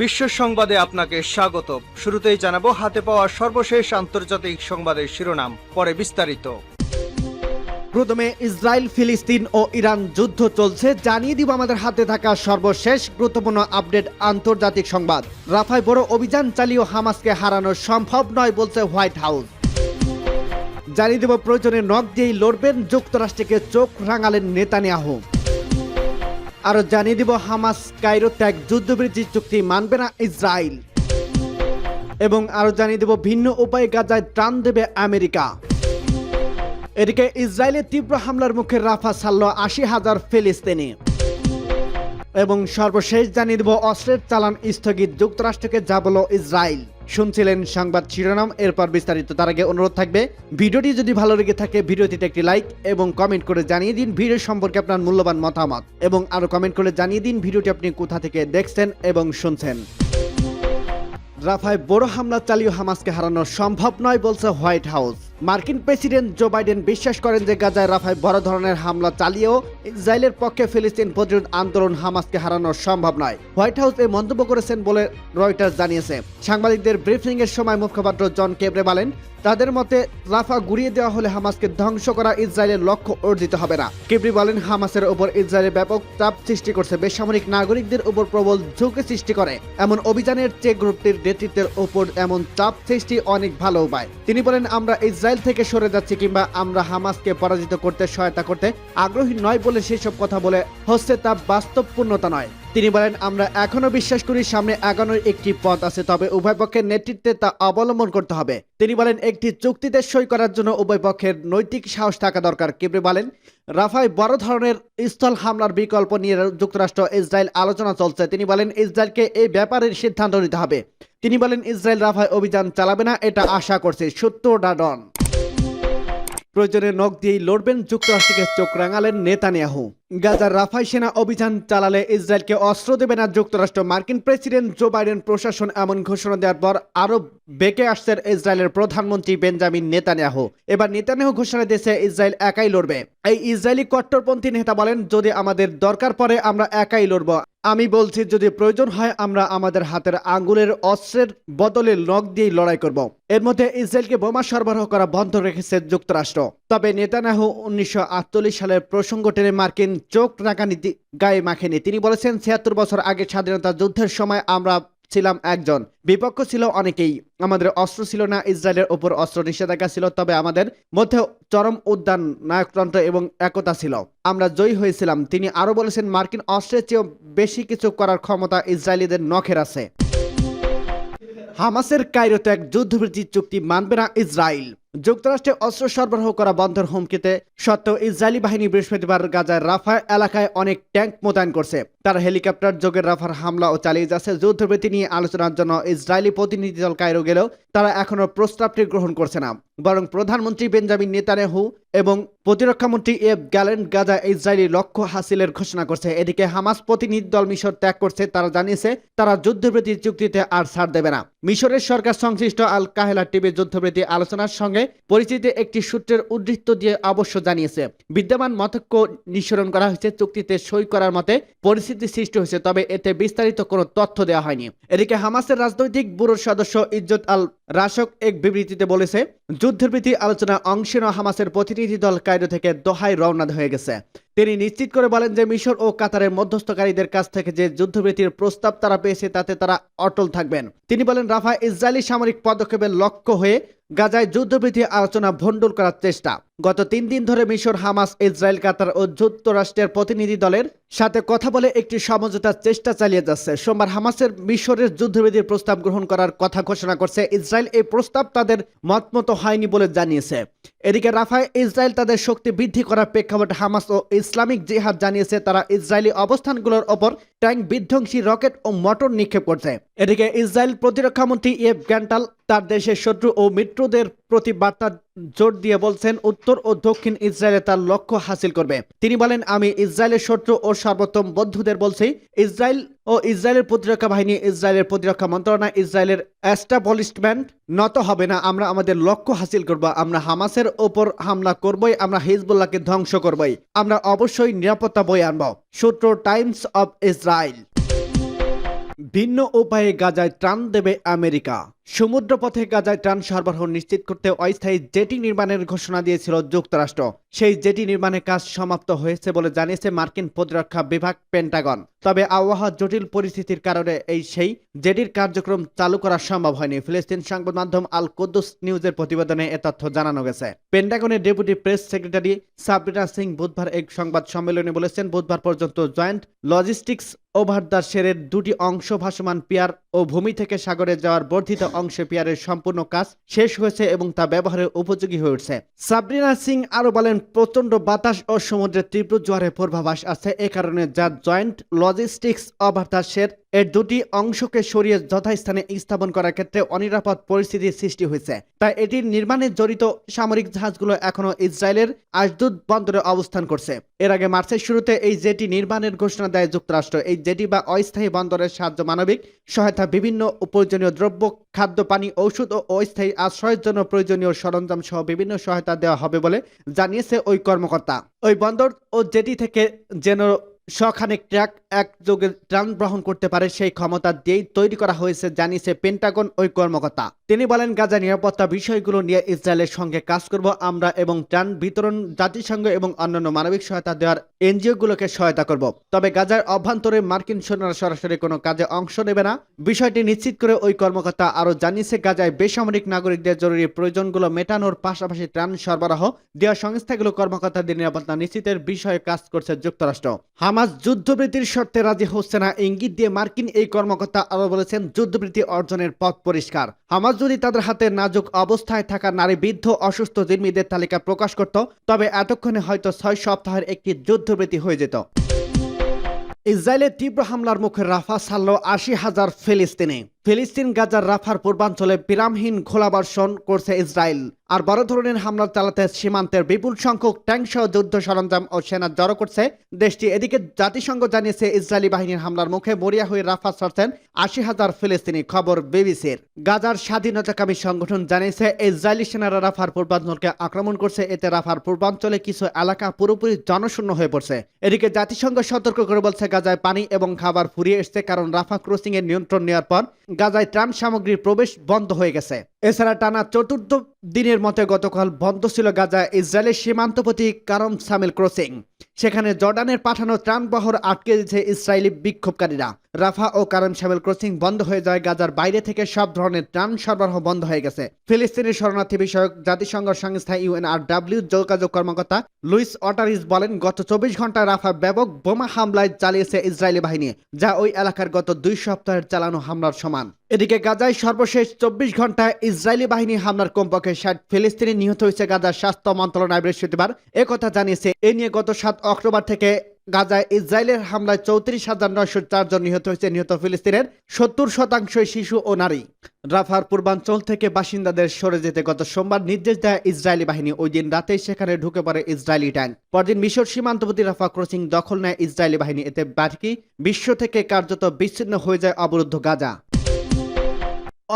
বিশ্ব সংবাদে আপনাকে স্বাগত। শুরুতেই জানাব, হাতে পাওয়া সর্বশেষ আন্তর্জাতিক সংবাদের শিরোনাম, পরে বিস্তারিত। প্রথমে, ইসরায়েল, ফিলিস্তিন ও ইরান যুদ্ধ চলছে। জানিয়ে দিব আমাদের হাতে থাকা সর্বশেষ গুরুত্বপূর্ণ আপডেট আন্তর্জাতিক সংবাদ। রাফায় বড় অভিযান চালিয়েও হামাসকে হারানো সম্ভব নয় বলছে হোয়াইট হাউস। জানিয়ে দেব, প্রয়োজনে নখ দিয়েই লড়বেন যুক্তরাষ্ট্রকে চোখ রাঙালেন নেতানিয়াহু। আরও জানিয়ে দিব, হামাস কায়রো ত্যাগ যুদ্ধবিরতি চুক্তি মানবে না ইসরায়েল। এবং আরও জানিয়ে দেব, ভিন্ন উপায়ে গাজায় ত্রাণ দেবে আমেরিকা। এদিকে ইসরায়েলের তীব্র হামলার মুখে রাফা ছাড়ল আশি হাজার ফিলিস্তিনি। এবং সর্বশেষ জানিয়ে দেব, অস্ত্রের চালান স্থগিত, যুক্তরাষ্ট্রকে যা বলো ইসরায়েল। শুনছিলেন সংবাদ শিরোনাম, এরপর বিস্তারিত। তার আগে অনুরোধ থাকবে, ভিডিওটি যদি ভালো লেগে থাকে, ভিডিওটিতে একটি লাইক এবং কমেন্ট করে জানিয়ে দিন ভিডিও সম্পর্কে আপনার মূল্যবান মতামত। এবং আরও কমেন্ট করে জানিয়ে দিন ভিডিওটি আপনি কোথা থেকে দেখছেন এবং শুনছেন। রাফায় বড় হামলা চালিয়ে হামাসকে হারানো সম্ভব নয় বলছে হোয়াইট হাউস। মার্কিন প্রেসিডেন্ট জো বাইডেন বিশ্বাস করেন যে গাজায় রাফায় বড় ধরনের হামলা চালিয়েও ইসরায়েলের পক্ষে ফিলিস্তিন প্রতিরোধ আন্দোলন হামাসকে হারানো সম্ভব নয়। হোয়াইট হাউস এই মন্তব্য করেছেন বলে রয়টার্স জানিয়েছে। সাংবাদিকদের ব্রিফিং এর সময় মুখপাত্র জন কেবরে বলেন, তাদের মতে রাফা গুড়িয়ে দেওয়া হলে হামাসকে ধ্বংস করা ইসরায়েলের লক্ষ্য অর্জিত হবে না। কেবরি বলেন, হামাসের ওপর ইসরায়েলের ব্যাপক চাপ সৃষ্টি করছে। বেসামরিক নাগরিকদের উপর প্রবল ঝুঁকি সৃষ্টি করে। এমন অভিযানের চেক গ্রুপটির নেতৃত্বের ওপর এমন চাপ সৃষ্টি অনেক ভালো উপায়। তিনি বলেন, আমরা ইসরায়েল থেকে সরে যাচ্ছি কিংবা আমরা হামাসকে পরাজিত করতে সহায়তা করতে আগ্রহী নয় বলে সেসব কথা বলে হচ্ছে তা বাস্তবপূর্ণতা নয়। তিনি বলেন, আমরা এখনও বিশ্বাস করি সামনে আগানোর একটি পথ আছে, তবে উভয় পক্ষের নেতৃত্বে তা অবলম্বন করতে হবে। তিনি বলেন, একটি চুক্তিতে সই করার জন্য উভয় পক্ষের নৈতিক সাহস থাকা দরকার। কেবরে বলেন, রাফায় বড় ধরনের স্থল হামলার বিকল্প নিয়ে যুক্তরাষ্ট্র ইসরায়েল আলোচনা চলছে। তিনি বলেন, ইসরায়েলকে এই ব্যাপারের সিদ্ধান্ত নিতে হবে। তিনি বলেন, ইসরায়েল রাফায় অভিযান চালাবে না, এটা আশা করছে। সত্য ডাডন প্রয়োজনে নখ দিয়েই লড়বেন যুক্তরাষ্ট্রকে চোখ রাঙালেন নেতানিয়াহু। গাজার রাফাই সেনা অভিযান চালালে ইসরায়েলকে অস্ত্র দেবে না যুক্তরাষ্ট্র। মার্কিন প্রেসিডেন্ট জো বাইডেন প্রশাসন এমন ঘোষণা দেওয়ার পর আরও বেঁকে আসছেন ইসরায়েলের প্রধানমন্ত্রী বেঞ্জামিন নেতানিয়াহু। এবার নেতানিয়াহু ঘোষণা দিয়েছে ইসরায়েল একাই লড়বে। এই ইসরায়েলি কট্টরপন্থী নেতা বলেন, যদি আমাদের দরকার পড়ে, আমরা একাই লড়ব। আমি বলছি, যদি প্রয়োজন হয়, আমরা আমাদের হাতের আঙ্গুলের অস্ত্রের বদলে নখ দিয়ে লড়াই করব। এর মধ্যে ইসরায়েলকে বোমা সরবরাহ করা বন্ধ রেখেছে যুক্তরাষ্ট্র। তবে নেতানাহু উনিশশো আটচল্লিশ সালের প্রসঙ্গ টেনে মার্কিন চোখ রাখা নীতি গায়ে মাখেনি। তিনি বলেছেন, ছিয়াত্তর বছর আগে স্বাধীনতা যুদ্ধের সময় আমরা ছিলাম একজন। বিপক্ষ ছিল অনেকেই। আমাদের অস্ত্র ছিল না, ইসরায়েলের ওপর অস্ত্র নিষেধাজ্ঞা ছিল, তবে আমাদের মধ্যে চরম উদ্যান, নায়কতন্ত্র এবং একতা ছিল। আমরা জয়ী হয়েছিলাম। তিনি আরও বলেছেন, মার্কিন অস্ত্রের চেয়েও বেশি কিছু করার ক্ষমতা ইসরায়েলিদের নখের আছে। হামাসের কায়রোতে এক যুদ্ধবৃত্তি চুক্তি মানবে না ইসরায়েল। যুক্তরাষ্ট্রে অস্ত্র সরবরাহ করা বন্ধর হুমকিতে সত্ত্বেও ইসরায়েলি বাহিনী বৃহস্পতিবার গাজার রাফা এলাকায় অনেক ট্যাঙ্ক মোতায়েন করছে। তারা হেলিকপ্টার যোগে রাফার হামলা ও চালিয়ে যাচ্ছে। যুদ্ধবৃত্তি নিয়ে আলোচনার জন্য ইসরায়েলি প্রতিনিধি দল কায়রো গেলেও তারা এখনও প্রস্তাবটি গ্রহণ করছে না। বরং প্রধানমন্ত্রী বেঞ্জামিন নেতানেহু এবং প্রতিরক্ষামন্ত্রী এফ গ্যালেন্ট গাজা ইসরায়েলি লক্ষ্য হাসিলের ঘোষণা করছে। এদিকে হামাস প্রতিনিধি দল মিশর ত্যাগ করছে। তারা জানিয়েছে, তারা যুদ্ধবৃত্তি চুক্তিতে আর ছাড় দেবে না। মিশরের সরকার সংশ্লিষ্ট আল কাহেলা টিভি যুদ্ধবৃত্তি আলোচনার সঙ্গে পরিচিতি একটি সূত্রের উদ্ধৃত্ত দিয়ে অবশ্য জানিয়েছে, বিদ্যমান মতক্য নিঃসরণ করা হয়েছে, চুক্তিতে সই করার মতে পরিস্থিতি সৃষ্টি হয়েছে, তবে এতে বিস্তারিত কোনো তথ্য দেওয়া হয়নি। এদিকে হামাসের রাজনৈতিক ব্যুরোর সদস্য ইজ্জত আল রাশক এক বিবৃতিতে বলেছে, যুদ্ধের প্রীতি আলোচনা অংশে নেওয়া হামাসের প্রতিনিধি দল কায়রো থেকে দোহায় রওনা হয়ে গেছে। তিনি নিশ্চিত করে বলেন যে মিশর ও কাতারের মধ্যস্থকারীদের কাছ থেকে যে যুদ্ধবৃত্তির প্রস্তাব তারা পেয়েছে, তাতে তারা অটল থাকবেন। তিনি বলেন, রাফা ইসরায়েলি সামরিক পদক্ষেপের লক্ষ্য হয়ে গাজায় যুদ্ধবৃত্তি আলোচনা ভণ্ডুল করার চেষ্টা। গত তিন দিন ধরে মিশর, হামাস, ইসরায়েল, কাতার ও যুক্তরাষ্ট্রের প্রতিনিধি দলের সাথে কথা বলে একটি সমঝোতার চেষ্টা চালিয়ে যাচ্ছে। সোমবার হামাসের মিশরের যুদ্ধবিধির প্রস্তাব গ্রহণ করার কথা ঘোষণা করছে ইসরায়েল। এই প্রস্তাব তাদের মতমতো হয়নি বলে জানিয়েছে। এদিকে রাফায় ইসরায়েল তাদের শক্তি বৃদ্ধি করার প্রেক্ষাপটে হামাস ও ইসলামিক জিহাদ জানিয়েছে, তারা ইসরায়েলি অবস্থানগুলোর ওপর ট্যাঙ্ক বিধ্বংসী রকেট ও মটর নিক্ষেপ করছে। এদিকে ইসরায়েল প্রতিরক্ষামন্ত্রী এফ গ্যান্টাল তার দেশের শত্রু ও মিত্রদের প্রতি বার্তা জোর দিয়ে বলছেন, উত্তর ও দক্ষিণ ইসরায়েলে তার লক্ষ্য হাসিল করবে। তিনি বলেন, আমি ইসরায়েলের শত্রু ও সর্বোত্তম বন্ধুদের বলছি। ইসরায়েল ও ইসরায়েলের প্রতিরক্ষা বাহিনী, ইসরায়েলের প্রতিরক্ষা মন্ত্রণালয়, ইসরায়েলের অ্যাস্টাবলিশমেন্ট নত হবে না। আমরা আমাদের লক্ষ্য হাসিল করব। আমরা হামাসের ওপর হামলা করবই। আমরা হিজবুল্লাহকে ধ্বংস করবই। আমরা অবশ্যই নিরাপত্তা বই আনব। সূত্র টাইমস অব ইসরায়েল। ভিন্ন উপায়ে গাজায় ত্রাণ দেবে আমেরিকা। সমুদ্রপথে গাজায় ত্রাণ সরবরাহ নিশ্চিত করতে অস্থায়ী জেটি নির্মাণের ঘোষণা দিয়েছিল যুক্তরাষ্ট্র। সেই জেটি নির্মাণের কাজ সমাপ্ত হয়েছে বলে জানিয়েছে মার্কিন প্রতিরক্ষা বিভাগ পেন্টাগন। তবে আবহাওয়া জটিল পরিস্থিতির কারণে এই সেই জেটির কার্যক্রম চালু করা সম্ভব হয়নি। ফিলিস্তিন সংবাদ মাধ্যম আল কুদ্দুস নিউজের প্রতিবেদনে এ তথ্য জানানো গেছে। পেন্টাগনের deputy press secretary Sabrina Singh বুধবার এক সংবাদ সম্মেলনে বলেছেন, বুধবার পর্যন্ত জয়েন্ট লজিস্টিক্স ওভার দ্য শেরের দুটি অংশ ভাসমান পিয়ার ও ভূমি থেকে সাগরে যাওয়ার বর্ধিত অংশে পিয়ারের সম্পূর্ণ কাজ শেষ হয়েছে এবং তা ব্যবহারের উপযোগী হয়ে উঠছে। সাবরিনা সিং আরও বলেন প্রচণ্ড বাতাস ও সমুদ্রের তীব্র জোয়ারের পূর্বাভাস আছে এ কারণে যা জয়েন্ট লজিস্টিক্স শের এর দুটি অংশকে সরিয়ে যথাস্থানে স্থাপন করার ক্ষেত্রে অনিরাপদ পরিস্থিতির সৃষ্টি হয়েছে। তাই এটির নির্মাণে জড়িত সামরিক জাহাজগুলো এখনও ইসরায়েলের আশদুদ বন্দরে অবস্থান করছে। এর আগে মার্চের শুরুতে এই জেটি নির্মাণের ঘোষণা দেয় যুক্তরাষ্ট্র। এই জেটি বা অস্থায়ী বন্দরের সাহায্য মানবিক সহায়তা, বিভিন্ন প্রয়োজনীয় দ্রব্য, খাদ্য, পানি, ঔষধ ও অস্থায়ী আশ্রয়ের জন্য প্রয়োজনীয় সরঞ্জাম সহ বিভিন্ন সহায়তা দেওয়া হবে বলে জানিয়েছে ওই কর্মকর্তা। ওই বন্দর ও জেটি থেকে যেন শখানেক ট্রাক একযোগে ত্রাণ গ্রহণ করতে পারে সেই ক্ষমতা দিয়েই তৈরি করা হয়েছে, জানিয়েছে পেন্টাগন ওই কর্মকর্তা। তিনি বলেন, গাজা নিরাপত্তা বিষয়গুলো নিয়ে ইসরায়েলের সঙ্গে কাজ করব আমরা এবং ত্রাণ বিতরণ, জাতিসংঘ এবং অন্যান্য মানবিক সহায়তা দেওয়ার এনজিওগুলোকে সহায়তা করব। তবে গাজার অভ্যন্তরে মার্কিন সৈন্যরা সরাসরি কোনো কাজে অংশ নেবে না। বিষয়টি নিশ্চিত করে ওই কর্মকর্তা আরও জানিয়েছে, গাজায় বেসামরিক নাগরিকদের জরুরি প্রয়োজনগুলো মেটানোর পাশাপাশি ত্রাণ সরবরাহ দেওয়া সংস্থাগুলো কর্মকর্তাদের নিরাপত্তা নিশ্চিতের বিষয়ে কাজ করছে যুক্তরাষ্ট্র। হামাস যুদ্ধবৃত্তির শর্তে রাজি হচ্ছে না। ইঙ্গিত দিয়ে মার্কিন এই কর্মকর্তা আরও বলেছেন, যুদ্ধবৃত্তি অর্জনের পথ পরিষ্কার। হামাজ যদি তাদের হাতে নাজুক অবস্থায় থাকা নারী বৃদ্ধ অসুস্থ জিম্মিদের তালিকা প্রকাশ করত, তবে এতক্ষণে হয়তো ছয় সপ্তাহের একটি যুদ্ধবৃত্তি হয়ে যেত। ইসরায়েলের তীব্র হামলার মুখে রাফা ছাড়ল আশি হাজার ফিলিস্তিনি। ফিলিস্তিন গাজার রাফার পূর্বাঞ্চলে বিরামহীন গোলাবর্ষণ করছে ইসরায়েল। আর বড় ধরনের হামলা চালাতে সীমান্তের বিপুল সংখ্যক ট্যাঙ্ক সহ যুদ্ধ সরঞ্জাম ও সেনা জড়ো করছে দেশটি। এদিকে জাতিসংঘ জানিয়েছে, ইসরায়েলি বাহিনীর হামলার মুখে মরিয়া হয়ে রাফা ছাড়ছেন আশি হাজার ফিলিস্তিনি, খবর বিবিসির। গাজার স্বাধীনতাকামী সংগঠন জানিয়েছে, ইসরায়েলি সেনারা রাফার পূর্বাঞ্চলকে আক্রমণ করছে। এতে রাফার পূর্বাঞ্চলে কিছু এলাকা পুরোপুরি জনশূন্য হয়ে পড়ছে। এদিকে জাতিসংঘ সতর্ক করে বলছে, গাজায় পানি এবং খাবার ফুরিয়ে এসছে কারণ রাফা ক্রসিং এর নিয়ন্ত্রণ নেওয়ার পর গাজায় ত্রাণ সামগ্রীর প্রবেশ বন্ধ হয়ে গেছে। এছাড়া টানা চতুর্থ দিনের মতো গতকাল বন্ধ ছিল গাজা ইসরায়েলের সীমান্তপতি কারম সামিল ক্রসিং। সেখানে জর্ডানের পাঠানো ত্রাণবহর আটকে দিয়েছে ইসরায়েলি বিক্ষোভকারীরা। রাফা ও কারম সামিল ক্রসিং বন্ধ হয়ে যায় গাজার বাইরে থেকে সব ধরনের ত্রাণ সরবরাহ বন্ধ হয়ে গেছে। ফিলিস্তিনের শরণার্থী বিষয়ক জাতিসংঘ সংস্থা ইউএনআরডব্লিউ যোগাযোগ কর্মকর্তা লুইস অটারিস বলেন, গত চব্বিশ ঘন্টায় রাফা ব্যাপক বোমা হামলায় চালিয়েছে ইসরায়েলি বাহিনী, যা ওই এলাকার গত দুই সপ্তাহের চালানো হামলার সমান। এদিকে গাজায় সর্বশেষ চব্বিশ ঘন্টায় ইসরায়েলি বাহিনী হামলার কমপক্ষে ষাট ফিলিস্তিনি নিহত হয়েছে গাজার স্বাস্থ্য মন্ত্রণালয় বৃহস্পতিবার। একথা জানিয়েছে, এ নিয়ে গত সাত অক্টোবর থেকে গাজায় ইসরায়েলের হামলায় চৌত্রিশ হাজার নয়শো চারজন নিহত হয়েছে, নিহত ফিলিস্তিনের সত্তর শতাংশই শিশু ও নারী। রাফার পূর্বাঞ্চল থেকে বাসিন্দাদের সরে যেতে গত সোমবার নির্দেশ দেয় ইসরায়েলি বাহিনী। ওই দিন রাতেই সেখানে ঢুকে পড়ে ইসরায়েলি ট্যাঙ্ক। পরদিন মিশর সীমান্তবর্তী রাফা ক্রসিং দখল নেয় ইসরায়েলি বাহিনী। এতে বাকি বিশ্ব থেকে কার্যত বিচ্ছিন্ন হয়ে যায় অবরুদ্ধ গাজা।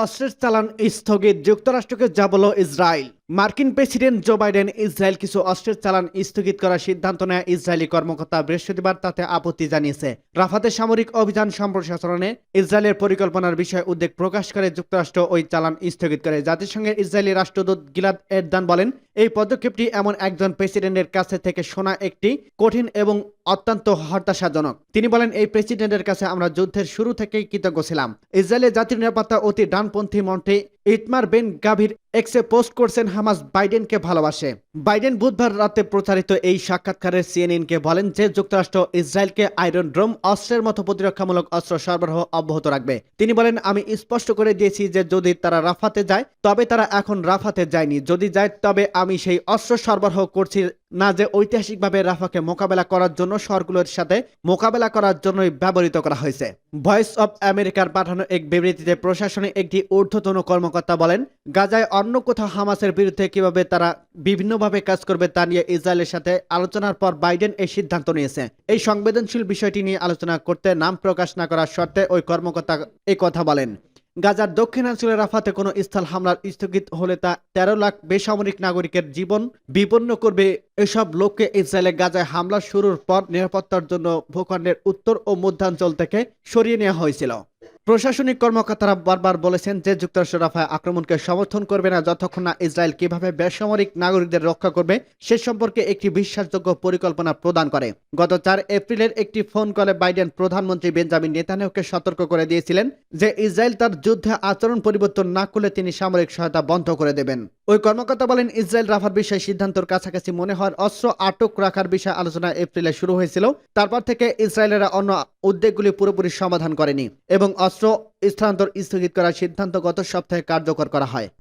অস্ত্রের চালান স্থগিত। যুক্তরাষ্ট্রকে যা বলল ইসরায়েল। মার্কিন প্রেসিডেন্ট জো বাইডেন ইসরায়েল কিছু অস্ত্রের চালান স্থগিত করার সিদ্ধান্ত নেয় ইসরায়েলি কর্মকর্তা বৃহস্পতিবার তাতে আপত্তি জানিয়েছে। রাফাতে সামরিক অভিযান সম্প্রসারণে ইসরায়েলের পরিকল্পনার বিষয়ে উদ্বেগ প্রকাশ করে যুক্তরাষ্ট্র ওই চালান স্থগিত করে। জাতিসংঘের ইসরায়েলি রাষ্ট্রদূত গিলাদ এরদান বলেন, এই পদক্ষেপটি এমন একজন প্রেসিডেন্টের কাছে থেকে শোনা একটি কঠিন এবং অত্যন্ত হতাশাজনক। তিনি বলেন, এই প্রেসিডেন্টের কাছে আমরা যুদ্ধের শুরু থেকেই কৃতজ্ঞ ছিলাম। ইসরায়েলের জাতির নিরাপত্তা অতি ডানপন্থী মন্ত্রী ইতমার বেন গাভীর এক্সে পোস্ট করছেন হামাস বাইডেনকে ভালোবাসে। বাইডেন বুধবার রাতে প্রচারিত এই সাক্ষাৎকারে সিএনএনকে বলেন যে যুক্তরাষ্ট্র ইসরায়েলকে আয়রন ড্রোম অস্ত্রের মতো প্রতিরক্ষামূলক অস্ত্র সরবরাহ অব্যাহত রাখবে। তিনি বলেন, আমি স্পষ্ট করে দিয়েছি যে যদি তারা রাফাতে যায়, তবে তারা এখন রাফাতে যায়নি। যদি যায়, তবে আমি সেই অস্ত্র সরবরাহ করছি না যে ঐতিহাসিকভাবে রাফাকে মোকাবেলা করার জন্য শহরগুলোর সাথে মোকাবেলা করার জন্যই ব্যবহৃত করা হয়েছে। ভয়েস অব আমেরিকার পাঠানো এক বিবৃতিতে প্রশাসনে একটি ঊর্ধ্বতন কর্মকর্তা বলেন, গাজায় অন্য কোথাও হামাসের বিরুদ্ধে কীভাবে তারা বিভিন্নভাবে কাজ করবে তা নিয়ে ইসরায়েলের সাথে আলোচনার পর বাইডেন এই সিদ্ধান্ত নিয়েছে। এই সংবেদনশীল বিষয়টি নিয়ে আলোচনা করতে নাম প্রকাশ না করার শর্তে ওই কর্মকর্তা এই কথা বলেন। গাজার দক্ষিণাঞ্চলের রাফাতে কোনো স্থল হামলার স্থগিত হলে তা তেরো লাখ বেসামরিক নাগরিকের জীবন বিপন্ন করবে। এসব লোককে ইসরায়েলে গাজায় হামলা শুরুর পর নিরাপত্তার জন্য ভূখণ্ডের উত্তর ও মধ্যাঞ্চল থেকে সরিয়ে নেওয়া হয়েছিল। প্রশাসনিক কর্মকর্তারা বারবার বলেছেন যে যুক্তরাষ্ট্র রাফায় আক্রমণকে সমর্থন করবে না যতক্ষণ না ইসরায়েল কীভাবে বেসামরিক নাগরিকদের রক্ষা করবে সে সম্পর্কে একটি বিশ্বাসযোগ্য পরিকল্পনা প্রদান করে। গত চার এপ্রিলের একটি ফোন কলে বাইডেন প্রধানমন্ত্রী বেঞ্জামিন নেতানিয়াহুকে সতর্ক করে দিয়েছিলেন যে ইসরায়েল তার যুদ্ধে আচরণ পরিবর্তন না করলে তিনি সামরিক সহায়তা বন্ধ করে দেবেন। ওই কর্মকর্তা বলেন, ইসরায়েল রাফার বিষয়ে সিদ্ধান্তর কাছাকাছি মনে হওয়ার অস্ত্র আটক রাখার বিষয়ে আলোচনা এপ্রিলে শুরু হয়েছিল। তারপর থেকে ইসরায়েলেরা অন্য উদ্বেগগুলি পুরোপুরি সমাধান করেনি এবং অস্ত্র স্থানান্তর স্থগিত করার সিদ্ধান্ত গত সপ্তাহে কার্যকর করা হয়।